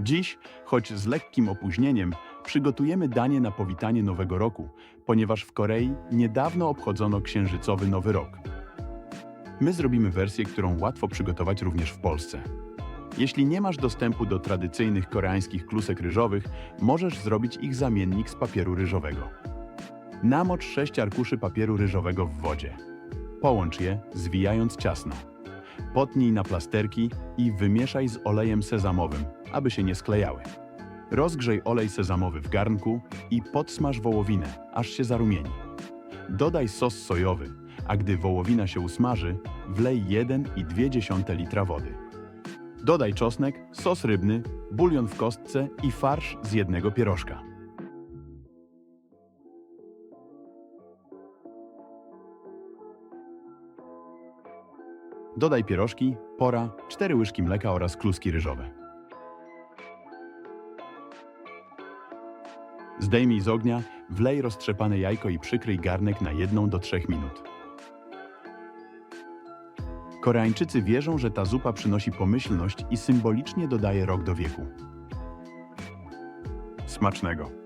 Dziś, choć z lekkim opóźnieniem, przygotujemy danie na powitanie Nowego Roku, ponieważ w Korei niedawno obchodzono księżycowy Nowy Rok. My zrobimy wersję, którą łatwo przygotować również w Polsce. Jeśli nie masz dostępu do tradycyjnych koreańskich klusek ryżowych, możesz zrobić ich zamiennik z papieru ryżowego. Namocz 6 arkuszy papieru ryżowego w wodzie. Połącz je, zwijając ciasno. Potnij na plasterki i wymieszaj z olejem sezamowym, aby się nie sklejały. Rozgrzej olej sezamowy w garnku i podsmaż wołowinę, aż się zarumieni. Dodaj sos sojowy, a gdy wołowina się usmaży, wlej 1,2 litra wody. Dodaj czosnek, sos rybny, bulion w kostce i farsz z jednego pierożka. Dodaj pierożki, pora, 4 łyżki mleka oraz kluski ryżowe. Zdejmij z ognia, wlej roztrzepane jajko i przykryj garnek na 1 do 3 minut. Koreańczycy wierzą, że ta zupa przynosi pomyślność i symbolicznie dodaje rok do wieku. Smacznego!